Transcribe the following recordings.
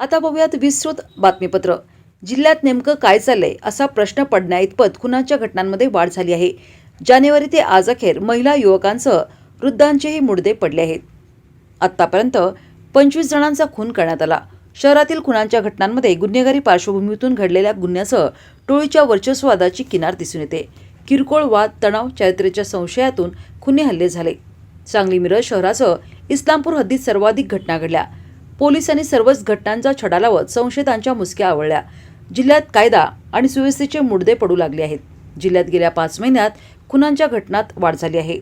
आता बघूयात विस्तृत बातमीपत्र. जिल्ह्यात नेमकं काय चाललंय असा प्रश्न पडण्याइतपत खुनाच्या घटनांमध्ये वाढ झाली आहे. जानेवारी ते आज अखेर महिला युवकांसह वृद्धांचेही मुडदे पडले आहेत. आत्तापर्यंत पंचवीस जणांचा खून करण्यात आला. शहरातील खुनांच्या घटनांमध्ये गुन्हेगारी पार्श्वभूमीतून घडलेल्या गुन्ह्यासह टोळीच्या वर्चस्ववादाची किनार दिसून येते. किरकोळ वाद तणाव चारित्र्याच्या संशयातून खुने हल्ले झाले. सांगली मिरज शहरासह इस्लामपूर हद्दीत सर्वाधिक घटना घडल्या. पोलिसांनी सर्वच घटनांचा छडा लावत संशयितांच्या मुसक्या आवळल्या. जिल्ह्यात कायदा आणि सुव्यवस्थेचे मुडदे पडू लागले आहेत. जिल्ह्यात गेल्या पाच महिन्यात खुनांच्या घटनात वाढ झाली आहे.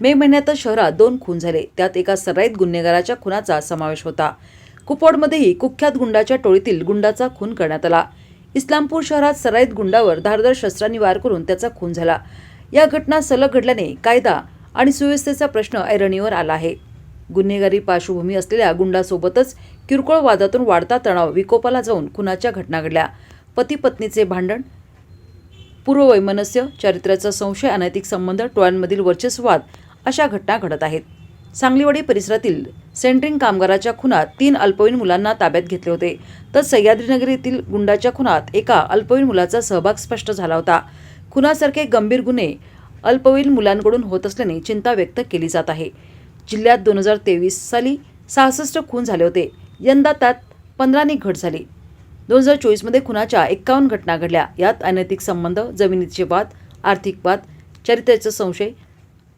मे महिन्यातच शहरात दोन खून झाले. त्यात एका सराईत गुन्हेगाराच्या खुनाचा समावेश होता. कुपवाडमध्येही कुख्यात गुंडाच्या टोळीतील गुंडाचा खून करण्यात आला. इस्लामपूर शहरात सराईत गुंडावर धारदार शस्त्रांनी वार करून त्याचा खून झाला. या घटना सलग घडल्याने कायदा आणि सुव्यवस्थेचा प्रश्न ऐरणीवर आला आहे. गुन्हेगारी पार्श्वभूमी असलेल्या गुंडासोबतच किरकोळ वादातून वाढता तणाव विकोपाला जाऊन खुनाच्या घटना घडल्या. पती पत्नीचे भांडण पूर्ववैमनस्य चारित्र्याचा संशय अनैतिक संबंध टोळ्यांमधील वर्चस्ववाद अशा घटना घडत आहेत. सांगलीवाडी परिसरातील सेंट्रिंग कामगाराच्या खुनात तीन अल्पवयीन मुलांना ताब्यात घेतले होते. तर सह्याद्रीनगर येथील गुंडाच्या खुनात एका अल्पवयीन मुलाचा सहभाग स्पष्ट झाला होता. खुनासारखे गंभीर गुन्हे अल्पवयीन मुलांकडून होत असल्याने चिंता व्यक्त केली जात आहे. जिल्ह्यात दोन हजार तेवीस साली सहासष्ट खून झाले होते. यंदा त्यात पंधरानी घट झाली. दोन हजार चोवीसमध्ये खुनाच्या एक्कावन्न घटना घडल्या. यात अनैतिक संबंध जमिनीचे वाद आर्थिक वाद चारित्र्याचा संशय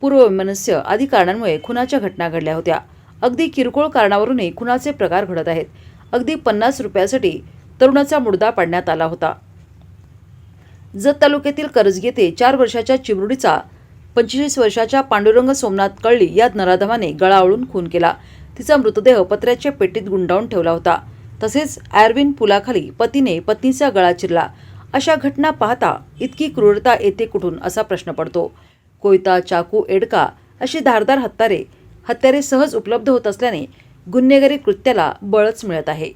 पूर्ववैमनस्य आदी कारणांमुळे खुनाच्या घटना घडल्या होत्या. अगदी किरकोळ कारणावरूनही खुनाचे प्रकार घडत आहेत. अगदी पन्नास रुपयासाठी तरुणाचा मुडदा पाडण्यात आला होता. जत तालुक्यातील कर्जगी येथे चार वर्षाच्या चिमरुडीचा पंचवीस वर्षाच्या पांडुरंग सोमनाथ कळली या नराधमाने गळावळून खून केला. तिचा मृतदेह पत्र्याच्या पेटीत गुंडाळून ठेवला होता. तसेच ॲरविन पुलाखाली पतीने पत्नीचा गळा चिरला. अशा घटना पाहता इतकी क्रूरता येते कुठून असा प्रश्न पडतो. कोयता चाकू एडका अशी धारदार हत्यारे हत्यारे सहज उपलब्ध होत असल्याने गुन्हेगारी कृत्याला बळच मिळत आहे.